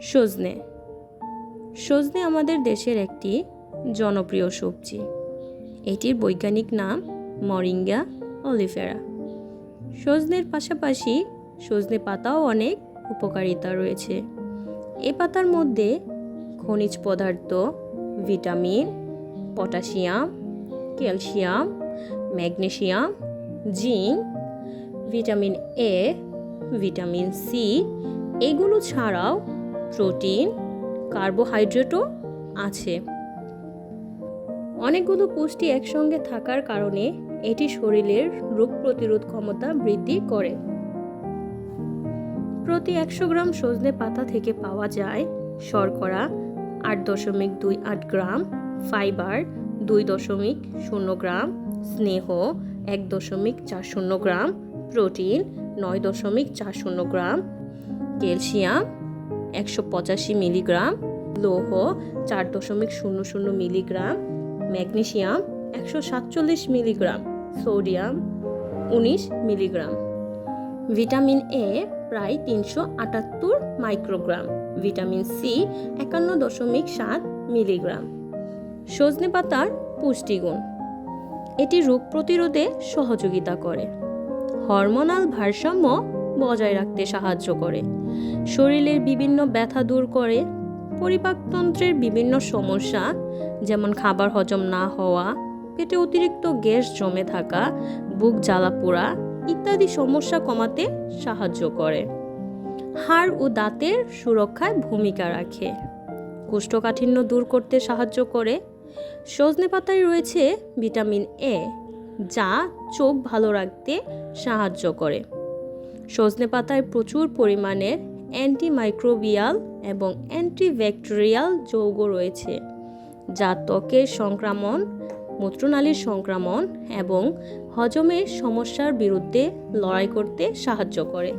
সজনে। সজনে আমাদের দেশের একটি জনপ্রিয় সবজি। এটির বৈজ্ঞানিক নাম মরিঙ্গা অলিফেরা সজনের পাশাপাশি সজনে পাতাও অনেক উপকারিতা রয়েছে। এ পাতার মধ্যে খনিজ পদার্থ, vitamin, potassium, calcium magnesium zinc, vitamin A, vitamin C, এগুলো ছাড়াও প্রোটিন, কার্বোহাইড্রেটও আছে। অনেকগুলো পুষ্টি একসঙ্গে থাকার কারণে এটি শরীরের রোগ প্রতিরোধ ক্ষমতা বৃদ্ধি করে। প্রতি একশো গ্রাম সজনে পাতা থেকে পাওয়া যায় শর্করা আট দশমিক দুই আট গ্রাম, ফাইবার দুই দশমিক শূন্য গ্রাম, স্নেহ এক দশমিক চার শূন্য গ্রাম, প্রোটিন নয় দশমিক চার শূন্য গ্রাম, ক্যালসিয়াম একশো পঁচাশি মিলিগ্রাম, লৌহ চার দশমিক শূন্য শূন্য মিলিগ্রাম, ম্যাগনেশিয়াম একশো সাতচল্লিশ মিলিগ্রাম, সোডিয়াম উনিশ মিলিগ্রাম। ভিটামিন এ প্রায় তিনশো আটাত্তর মাইক্রোগ্রাম, ভিটামিন সি একান্ন দশমিক সাত মিলিগ্রাম। সজনে পাতার পুষ্টিগুণ। এটি রোগ প্রতিরোধে সহযোগিতা করে। হরমোনাল ভারসাম্য বজায় রাখতে সাহায্য করে। শরীরের বিভিন্ন ব্যথা দূর করে। পরিপাকতন্ত্রের বিভিন্ন সমস্যা, যেমন খাবার হজম না হওয়া, পেটে অতিরিক্ত গ্যাস জমে থাকা, বুক জ্বালা পোড়া ইত্যাদি সমস্যা কমাতে সাহায্য করে। হাড় ও দাঁতের সুরক্ষায় ভূমিকা রাখে। কোষ্ঠকাঠিন্য দূর করতে সাহায্য করে। সজনে পাতায় রয়েছে ভিটামিন এ, যা চোখ ভালো রাখতে সাহায্য করে। সজনে পাতায় প্রচুর পরিমাণের অ্যান্টিমাইক্রোবিয়াল এবং অ্যান্টিব্যাকটেরিয়াল যৌগ রয়েছে, যা ত্বকের সংক্রমণ, মূত্রনালীর সংক্রমণ এবং হজমের সমস্যার বিরুদ্ধে লড়াই করতে সাহায্য করে।